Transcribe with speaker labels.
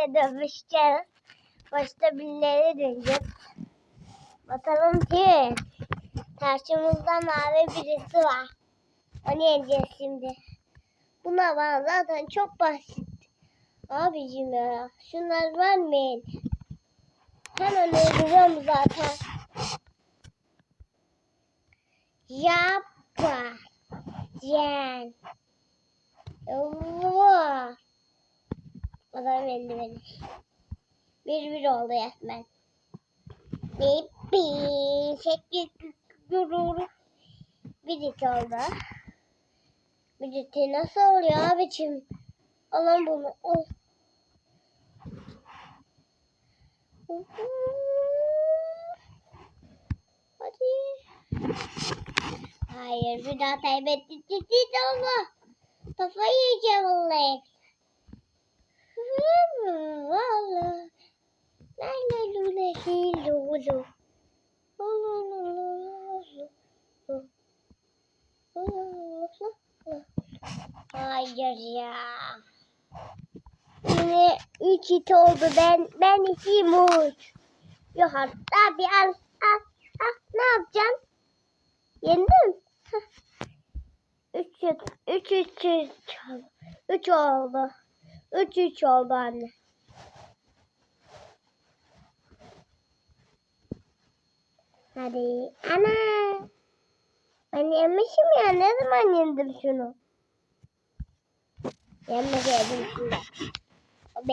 Speaker 1: ise dövüşeceğiz. Başta birileri dönecek. Bakalım ki karşımızda mavi birisi var. Onu yeneceğiz şimdi. Buna bana zaten çok basit. Abicim ya şunlar vermeyin. Hemen öldürüyorum zaten. Yapma. Yen. Oo. Adam yendi beni. Bir bir oldu resmen. Bippi. Sekiz gurur. Bir iki oldu. Bir iki nasıl oluyor abicim? Alın bunu. Al. Hadi. Hayır bir daha kaybettik. Ciddi olma. Kafayı yiyeceğim. Vallahi. Hayır ya. Yine 3 2 oldu. Ben ben 2 muç. Yok bir al al al. Ne yapacaksın? Yendin. 3 3 3 3 oldu. 3 3 oldu anne. Hadi. Ana. Ben yemişim ya. Ne zaman yendim şunu? Yenmeseydim şimdi.